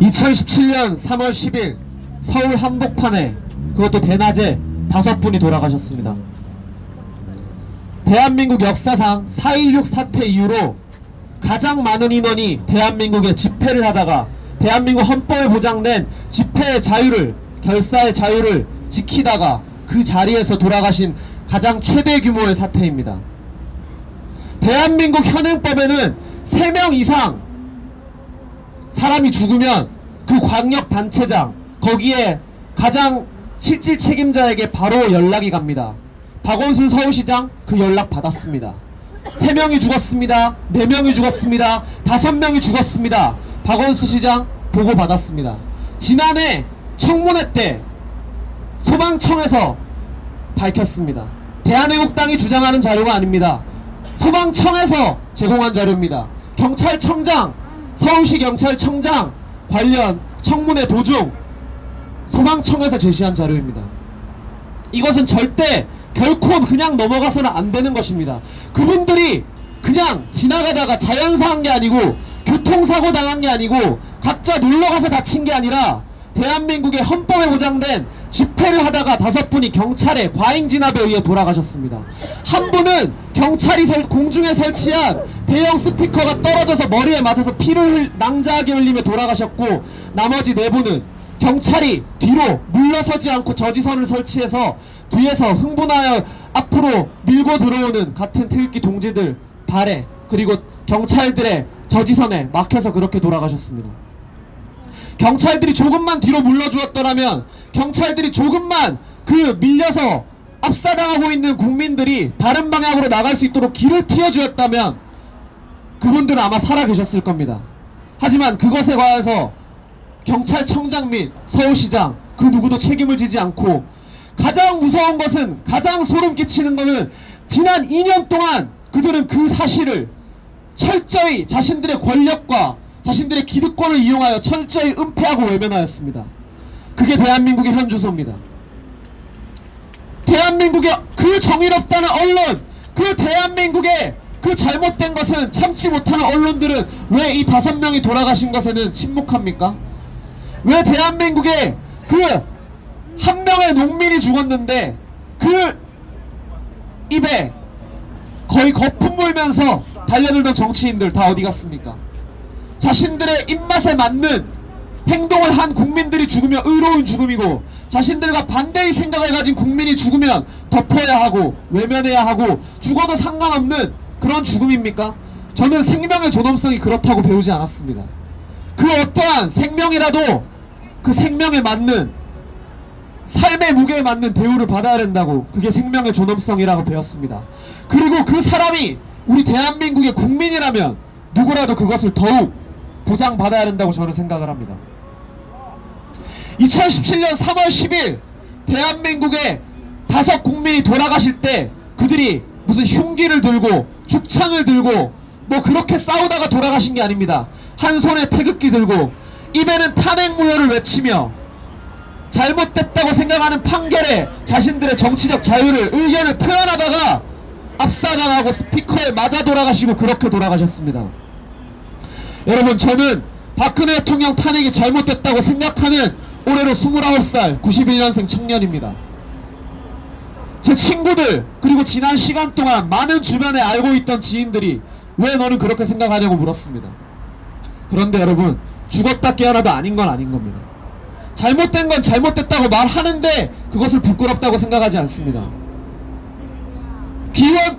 2017년 3월 10일 서울 한복판에 그것도 대낮에 다섯 분이 돌아가셨습니다. 대한민국 역사상 4.16 사태 이후로 가장 많은 인원이 대한민국에 집회를 하다가 대한민국 헌법에 보장된 집회의 자유를 결사의 자유를 지키다가 그 자리에서 돌아가신 가장 최대 규모의 사태입니다. 대한민국 현행법에는 3명 이상 사람이 죽으면 그 광역 단체장 거기에 가장 실질 책임자에게 바로 연락이 갑니다. 박원순 서울시장 그 연락 받았습니다. 3명이 죽었습니다. 4명이 죽었습니다. 5명이 죽었습니다. 박원순 시장 보고 받았습니다. 지난해 청문회 때 소방청에서 밝혔습니다. 대한애국당이 주장하는 자료가 아닙니다. 소방청에서 제공한 자료입니다. 경찰청장, 서울시 경찰청장 관련 청문회 도중 소방청에서 제시한 자료입니다. 이것은 절대 결코 그냥 넘어가서는 안 되는 것입니다. 그분들이 그냥 지나가다가 자연사한 게 아니고 교통사고 당한 게 아니고 각자 놀러가서 다친 게 아니라 대한민국의 헌법에 보장된 집회를 하다가 다섯 분이 경찰의 과잉 진압에 의해 돌아가셨습니다. 한 분은 경찰이 설- 공중에 설치한 대형 스피커가 떨어져서 머리에 맞아서 피를 흘- 낭자하게 흘리며 돌아가셨고 나머지 네 분은 경찰이 뒤로 물러서지 않고 저지선을 설치해서 뒤에서 흥분하여 앞으로 밀고 들어오는 같은 태극기 동지들 발에 그리고 경찰들의 저지선에 막혀서 그렇게 돌아가셨습니다. 경찰들이 조금만 뒤로 물러주었더라면 경찰들이 조금만 그 밀려서 압사당하고 있는 국민들이 다른 방향으로 나갈 수 있도록 길을 틔워주었다면 그분들은 아마 살아 계셨을 겁니다. 하지만 그것에 관해서 경찰청장 및 서울시장 그 누구도 책임을 지지 않고 가장 무서운 것은 가장 소름 끼치는 것은 지난 2년 동안 그들은 그 사실을 철저히 자신들의 권력과 자신들의 기득권을 이용하여 철저히 은폐하고 외면하였습니다. 그게 대한민국의 현 주소입니다. 대한민국의 그 정의롭다는 언론, 그 대한민국의 그 잘못된 것은 참지 못하는 언론들은 왜 이 다섯 명이 돌아가신 것에는 침묵합니까? 왜 대한민국에 그 한 명의 농민이 죽었는데 그 입에 거의 거품 물면서 달려들던 정치인들 다 어디 갔습니까? 자신들의 입맛에 맞는 행동을 한 국민들이 죽으면 의로운 죽음이고 자신들과 반대의 생각을 가진 국민이 죽으면 덮어야 하고 외면해야 하고 죽어도 상관없는 그런 죽음입니까? 저는 생명의 존엄성이 그렇다고 배우지 않았습니다. 그 어떠한 생명이라도 그 생명에 맞는 삶의 무게에 맞는 대우를 받아야 된다고 그게 생명의 존엄성이라고 배웠습니다. 그리고 그 사람이 우리 대한민국의 국민이라면 누구라도 그것을 더욱 보장받아야 된다고 저는 생각을 합니다. 2017년 3월 10일 대한민국의 다섯 국민이 돌아가실 때 그들이 무슨 흉기를 들고 죽창을 들고 뭐 그렇게 싸우다가 돌아가신 게 아닙니다. 한 손에 태극기 들고 입에는 탄핵무효를 외치며 잘못됐다고 생각하는 판결에 자신들의 정치적 자유를 의견을 표현하다가 압사당하고 스피커에 맞아 돌아가시고 그렇게 돌아가셨습니다. 여러분 저는 박근혜 대통령 탄핵이 잘못됐다고 생각하는 올해로 29살 91년생 청년입니다. 제 친구들 그리고 지난 시간 동안 많은 주변에 알고 있던 지인들이 왜 너는 그렇게 생각하냐고 물었습니다. 그런데 여러분 죽었다 깨어나도 아닌 건 아닌 겁니다. 잘못된 건 잘못됐다고 말하는데 그것을 부끄럽다고 생각하지 않습니다. 기원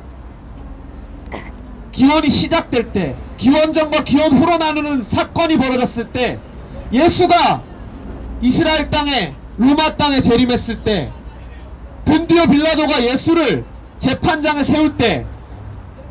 기원이 시작될 때 기원 전과 기원 후로 나누는 사건이 벌어졌을 때 예수가 이스라엘 땅에 로마 땅에 재림했을 때 본디오 빌라도가 예수를 재판장에 세울 때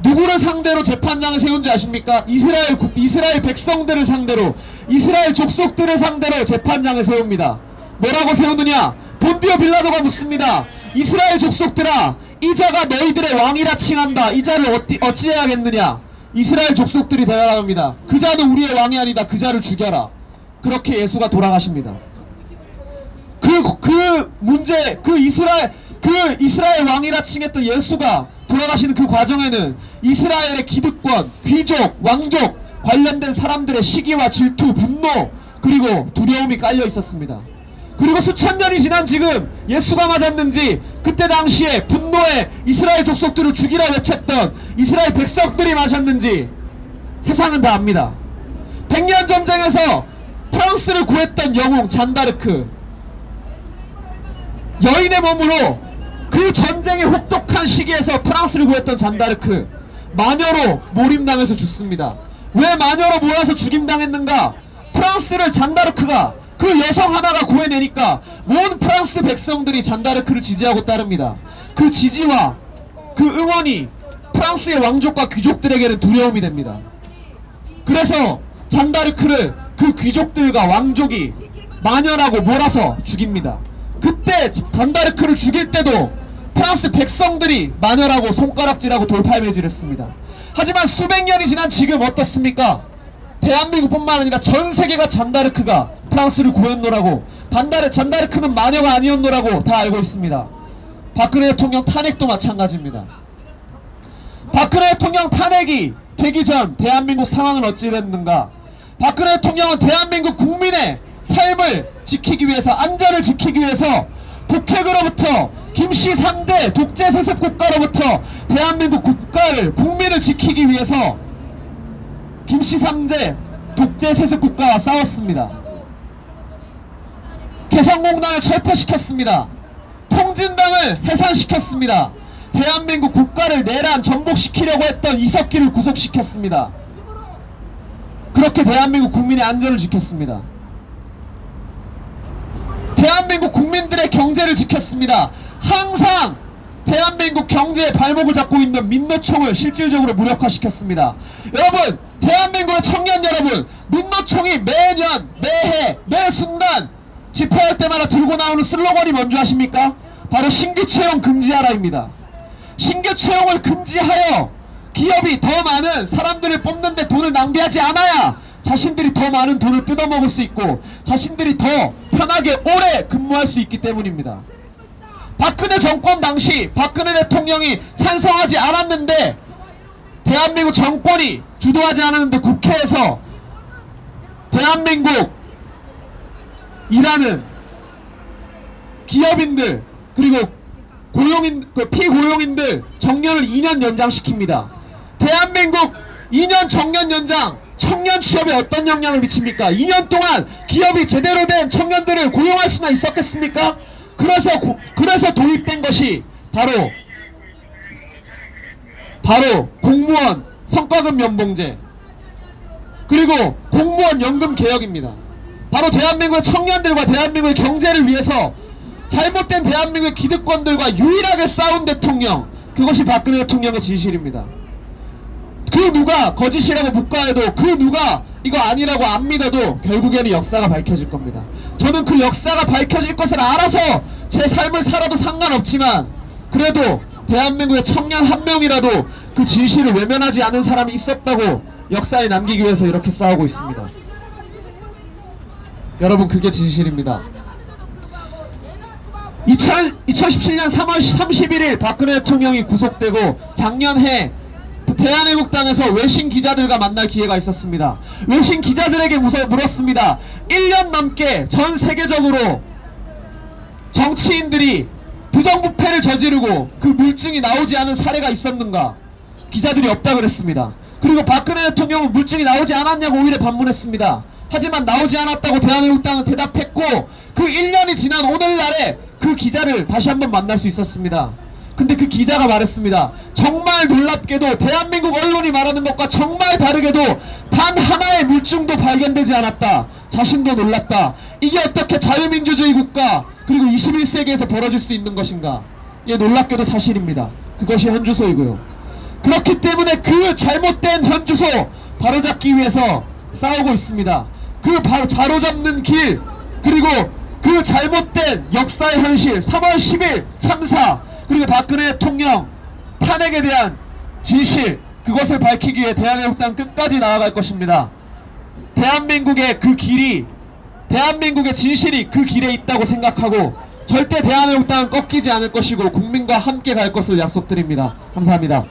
누구를 상대로 재판장에 세운지 아십니까? 이스라엘 국- 이스라엘 백성들을 상대로 이스라엘 족속들을 상대로 재판장에 세웁니다. 뭐라고 세우느냐? 본디오 빌라도가 묻습니다. 이스라엘 족속들아, 이 자가 너희들의 왕이라 칭한다. 이 자를 어찌, 어찌해야겠느냐? 이스라엘 족속들이 대답합니다. 그 자는 우리의 왕이 아니다. 그 자를 죽여라. 그렇게 예수가 돌아가십니다. 그, 그 문제, 그 이스라엘, 그 이스라엘 왕이라 칭했던 예수가 돌아가시는 그 과정에는 이스라엘의 기득권, 귀족, 왕족, 관련된 사람들의 시기와 질투, 분노, 그리고 두려움이 깔려 있었습니다. 그리고 수천 년이 지난 지금 예수가 맞았는지 그때 당시에 분노에 이스라엘 족속들을 죽이라 외쳤던 이스라엘 백성들이 맞았는지 세상은 다 압니다. 백년 전쟁에서 프랑스를 구했던 영웅 잔다르크 여인의 몸으로 그 전쟁의 혹독한 시기에서 프랑스를 구했던 잔다르크 마녀로 몰임당해서 죽습니다. 왜 마녀로 몰아서 죽임당했는가? 프랑스를 잔다르크가 그 여성 하나가 구해내니까 온 프랑스 백성들이 잔다르크를 지지하고 따릅니다. 그 지지와 그 응원이 프랑스의 왕족과 귀족들에게는 두려움이 됩니다. 그래서 잔다르크를 그 귀족들과 왕족이 마녀라고 몰아서 죽입니다. 그때 잔다르크를 죽일 때도 프랑스 백성들이 마녀라고 손가락질하고 돌팔매질 했습니다. 하지만 수백 년이 지난 지금 어떻습니까? 대한민국뿐만 아니라 전 세계가 잔다르크가 프랑스를 구했노라고 반다르 잔다르크는 마녀가 아니었노라고 다 알고 있습니다. 박근혜 대통령 탄핵도 마찬가지입니다. 박근혜 대통령 탄핵이 되기 전 대한민국 상황은 어찌 됐는가? 박근혜 대통령은 대한민국 국민의 삶을 지키기 위해서 안전을 지키기 위해서 북핵으로부터 김씨 3대 독재 세습 국가로부터 대한민국 국가를 국민을 지키기 위해서 김씨 3대 독재 세습 국가와 싸웠습니다. 개성공단을 철폐시켰습니다. 통진당을 해산시켰습니다. 대한민국 국가를 내란 전복시키려고 했던 이석기를 구속시켰습니다. 그렇게 대한민국 국민의 안전을 지켰습니다. 대한민국 국민들의 경제를 지켰습니다. 항상 대한민국 경제의 발목을 잡고 있는 민노총을 실질적으로 무력화시켰습니다. 여러분, 대한민국의 청년 여러분, 민노총이 매년, 매해, 매 순간 집회할 때마다 들고 나오는 슬로건이 뭔지 아십니까? 바로 신규 채용 금지하라입니다. 신규 채용을 금지하여 기업이 더 많은 사람들을 뽑는데 돈을 낭비하지 않아야 자신들이 더 많은 돈을 뜯어먹을 수 있고 자신들이 더 편하게 오래 근무할 수 있기 때문입니다. 박근혜 정권 당시 박근혜 대통령이 찬성하지 않았는데 대한민국 정권이 주도하지 않았는데 국회에서 대한민국 일하는 기업인들 그리고 고용인 그 피고용인들 정년을 2년 연장시킵니다. 대한민국 2년 정년 연장 청년 취업에 어떤 영향을 미칩니까? 2년 동안 기업이 제대로 된 청년들을 고용할 수나 있었겠습니까? 그래서 고- 그래서 도입된 것이 바로 바로 공무원 성과금 연봉제 그리고 공무원 연금 개혁입니다. 바로 대한민국의 청년들과 대한민국의 경제를 위해서 잘못된 대한민국의 기득권들과 유일하게 싸운 대통령 그것이 박근혜 대통령의 진실입니다. 그 누가 거짓이라고 묵과해도 그 누가 이거 아니라고 안 믿어도 결국에는 역사가 밝혀질 겁니다. 저는 그 역사가 밝혀질 것을 알아서 제 삶을 살아도 상관없지만 그래도 대한민국의 청년 한 명이라도 그 진실을 외면하지 않은 사람이 있었다고 역사에 남기기 위해서 이렇게 싸우고 있습니다. 여러분 그게 진실입니다. 2000, 2017년 3월 31일 박근혜 대통령이 구속되고 작년해 대한애국당에서 외신 기자들과 만날 기회가 있었습니다. 외신 기자들에게 물었습니다. 1년 넘게 전 세계적으로 정치인들이 부정부패를 저지르고 그 물증이 나오지 않은 사례가 있었는가? 기자들이 없다 그랬습니다. 그리고 박근혜 대통령은 물증이 나오지 않았냐고 오히려 반문했습니다. 하지만 나오지 않았다고 대한애국당은 대답했고 그 1년이 지난 오늘날에 그 기자를 다시 한번 만날 수 있었습니다. 근데 그 기자가 말했습니다. 정말 놀랍게도 대한민국 언론이 말하는 것과 정말 다르게도 단 하나의 물증도 발견되지 않았다. 자신도 놀랐다. 이게 어떻게 자유민주주의 국가 그리고 21세기에서 벌어질 수 있는 것인가? 예, 놀랍게도 사실입니다. 그것이 현주소이고요. 그렇기 때문에 그 잘못된 현주소 바로잡기 위해서 싸우고 있습니다. 그 바로, 바로잡는 길 그리고 그 잘못된 역사의 현실 3월 10일 참사 그리고 박근혜 대통령 탄핵에 대한 진실 그것을 밝히기 위해 대한애국당 끝까지 나아갈 것입니다. 대한민국의 그 길이 대한민국의 진실이 그 길에 있다고 생각하고 절대 대한애국당은 꺾이지 않을 것이고 국민과 함께 갈 것을 약속드립니다. 감사합니다.